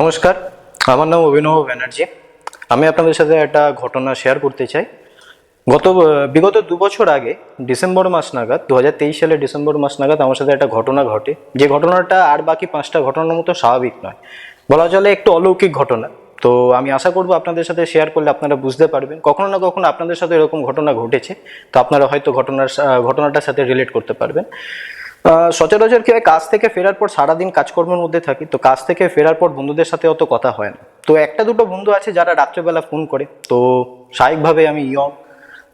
নমস্কার, আমার নাম অভিনব ব্যানার্জি। আমি আপনাদের সাথে একটা ঘটনা শেয়ার করতে চাই। গত বিগত দু বছর আগে, ডিসেম্বর মাস নাগাদ দু হাজার তেইশ সালের ডিসেম্বর মাস নাগাদ আমার সাথে একটা ঘটনা ঘটে। যে ঘটনাটা আর বাকি পাঁচটা ঘটনার মতো স্বাভাবিক নয়। বলা চলে একটু অলৌকিক ঘটনা। তো আমি আশা করব আপনাদের সাথে শেয়ার করলে আপনারা বুঝতে পারবেন। কখনো না কখনো আপনাদের সাথে এরকম ঘটনা ঘটেছে। তো আপনারা হয়তো ঘটনার ঘটনাটার সাথে রিলেট করতে পারবেন। সচরাচর কি হয়, কাজ থেকে ফেরার পর সারাদিন কাজকর্মের মধ্যে থাকি, তো কাজ থেকে ফেরার পর বন্ধুদের সাথে অত কথা হয় না। তো একটা দুটো বন্ধু আছে যারা রাত্রেবেলা ফোন করে, তো স্বাভাবিকভাবে আমি ইয়ং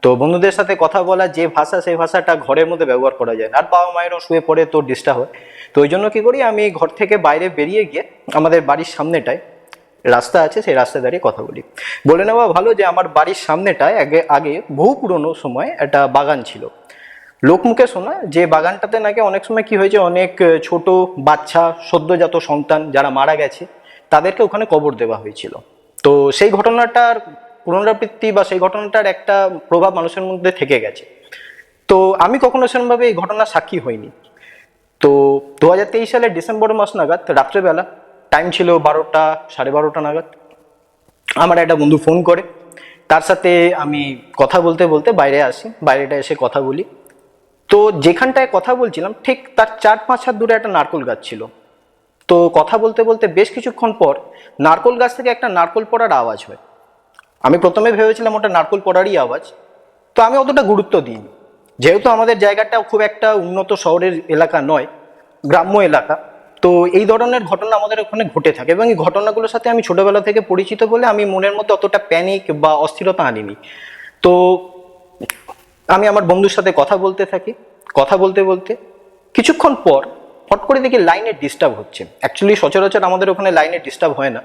তো বন্ধুদের সাথে কথা বলা, যে ভাষা সেই ভাষাটা ঘরের মধ্যে ব্যবহার করা যায় না। আর বাবা মায়েরও শুয়ে পড়ে তো ডিস্টার্ব হয়। তো ওই জন্য কী করি, আমি ঘর থেকে বাইরে বেরিয়ে গিয়ে আমাদের বাড়ির সামনেটায় রাস্তা আছে, সেই রাস্তায় দাঁড়িয়ে কথা বলি। বলে নেওয়া ভালো যে আমার বাড়ির সামনেটায় আগে আগে বহু পুরনো সময় একটা বাগান ছিল। লোকমুখে শোনা, যে বাগানটাতে নাকি অনেক সময় কি হয়েছে অনেক ছোট বাচ্চা, সদ্যজাত সন্তান যারা মারা গেছে, তাদেরকে ওখানে কবর দেওয়া হয়েছিল। তো সেই ঘটনাটার পুনরাবৃত্তি বা সেই ঘটনাটার একটা প্রভাব মানুষের মধ্যে থেকে গেছে। তো আমি কখনো সেরকমভাবে এই ঘটনার সাক্ষী হইনি। তো দু হাজার তেইশ সালের ডিসেম্বর মাস নাগাদ, রাত্রেবেলা, টাইম ছিল বারোটা, সাড়ে বারোটা নাগাদ, আমার একটা বন্ধু ফোন করে। তার সাথে আমি কথা বলতে বলতে বাইরে আসি, বাইরেটা এসে কথা বলি। তো যেখানটায় কথা বলছিলাম, ঠিক তার চার পাঁচ হাত দূরে একটা নারকোল গাছ ছিল। তো কথা বলতে বলতে বেশ কিছুক্ষণ পর নারকোল গাছ থেকে একটা নারকোল পড়ার আওয়াজ হয়। আমি প্রথমে ভেবেছিলাম ওটা নারকোল পড়ারই আওয়াজ। তো আমি অতটা গুরুত্ব দিইনি। যেহেতু আমাদের জায়গাটা খুব একটা উন্নত শহরের এলাকা নয়, গ্রাম্য এলাকা, তো এই ধরনের ঘটনা আমাদের ওখানে ঘটে থাকে এবং এই ঘটনাগুলোর সাথে আমি ছোটবেলা থেকে পরিচিত বলে আমি মনের মধ্যে অতটা প্যানিক বা অস্থিরতা আনিনি। তো আমি আমার বন্ধুর সাথে কথা বলতে থাকি, কথা বলতে বলতে কিছুক্ষণ পর হট করে দেখি লাইনে ডিস্টার্ব হচ্ছে। অ্যাকচুয়ালি সচরাচর আমাদের ওখানে লাইনে ডিস্টার্ব হয় না,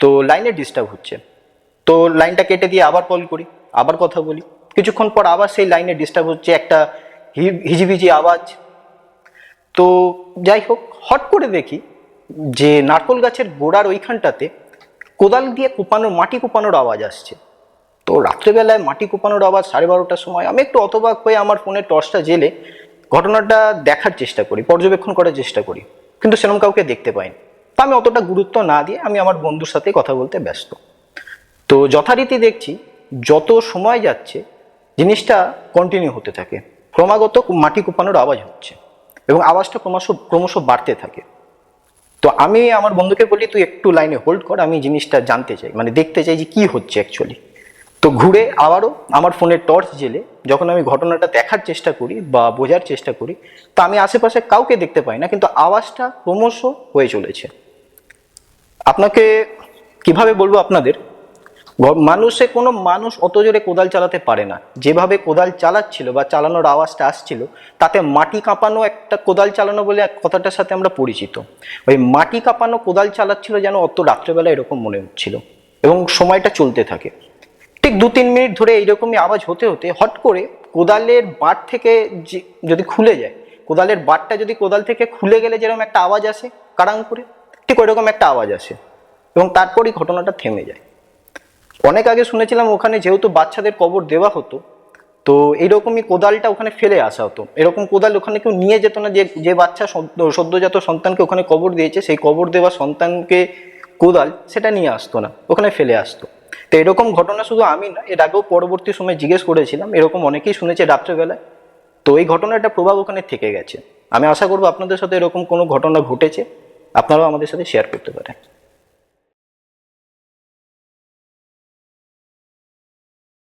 তো লাইনে ডিস্টার্ব হচ্ছে। তো লাইনটা কেটে দিয়ে আবার কল করি, আবার কথা বলি। কিছুক্ষণ পর আবার সেই লাইনে ডিস্টার্ব হচ্ছে একটা হিজিবিজি আওয়াজ। তো যাই হোক, হট করে দেখি যে নারকোল গাছের গোড়ার ওইখানটাতে কোদাল দিয়ে কোপানোর মাটি কোপানোর আওয়াজ আসছে। তো রাত্রেবেলায় মাটি কোপানোর আওয়াজ সাড়ে বারোটার সময়, আমি একটু অতবাক হয়ে আমার ফোনের টর্চটা জেলে ঘটনাটা দেখার চেষ্টা করি, পর্যবেক্ষণ করার চেষ্টা করি, কিন্তু সেরকম কাউকে দেখতে পাইনি। তা আমি অতটা গুরুত্ব না দিয়ে আমি আমার বন্ধুর সাথে কথা বলতে ব্যস্ত। তো যথারীতি দেখছি, যত সময় যাচ্ছে, জিনিসটা কন্টিনিউ হতে থাকে। ক্রমাগত মাটি কোপানোর আওয়াজ হচ্ছে এবং আওয়াজটা ক্রমশ ক্রমশ বাড়তে থাকে। তো আমি আমার বন্ধুকে বলি, তুই একটু লাইনে হোল্ড কর, আমি জিনিসটা জানতে চাই। মানে দেখতে চাই যে কি হচ্ছে অ্যাকচুয়ালি তো ঘুরে আবারও আমার ফোনের টর্চ জেলে, যখন আমি ঘটনাটা দেখার চেষ্টা করি বা বোঝার চেষ্টা করি, তো আমি আশেপাশে কাউকে দেখতে পাই না, কিন্তু আওয়াজটা ক্রমশ হয়ে চলেছে। আপনাকে কীভাবে বলব আপনাদের? মানুষে কোনো মানুষ অত জোরে কোদাল চালাতে পারে না। যেভাবে কোদাল চালাচ্ছিল বা চালানোর আওয়াজটা আসছিল, তাতে মাটি কাঁপানো একটা কোদাল চালানো বলে এক কথাটার সাথে আমরা পরিচিত। ওই মাটি কাঁপানো কোদাল চালাচ্ছিল যেন অত রাত্রেবেলা এরকম মনে হচ্ছিল এবং সময়টা চলতে থাকে। ঠিক দু তিন মিনিট ধরে এইরকমই আওয়াজ হতে হতে হট করে কোদালের বাট থেকে যদি খুলে যায়, কোদালের বাটটা যদি কোদাল থেকে খুলে গেলে যেরকম একটা আওয়াজ আসে কারাং করে ঠিক ওইরকম একটা আওয়াজ আসে এবং তারপরই ঘটনাটা থেমে যায়। অনেক আগে শুনেছিলাম ওখানে যেহেতু বাচ্চাদের কবর দেওয়া হতো, তো এইরকমই কোদালটা ওখানে ফেলে আসা হতো। এরকম কোদাল ওখানে কেউ নিয়ে যেত না, যে যে বাচ্চা সদ্য- সদ্যজাত সন্তানকে ওখানে কবর দিয়েছে, সেই কবর দেওয়া সন্তানকে কোদাল সেটা নিয়ে আসতো না, ওখানে ফেলে আসতো। তো এরকম ঘটনা শুধু আমি না, এর আগেও পরবর্তী সময় জিজ্ঞেস করেছিলাম, এরকম অনেকেই শুনেছে রাত্রেবেলায়। তো এই ঘটনাটা প্রভাব ওখানে থেকে গেছে। আমি আশা করব আপনাদের সাথে এরকম কোনো ঘটনা ঘটেছে, আপনারাও আমাদের সাথে শেয়ার করতে পারেন।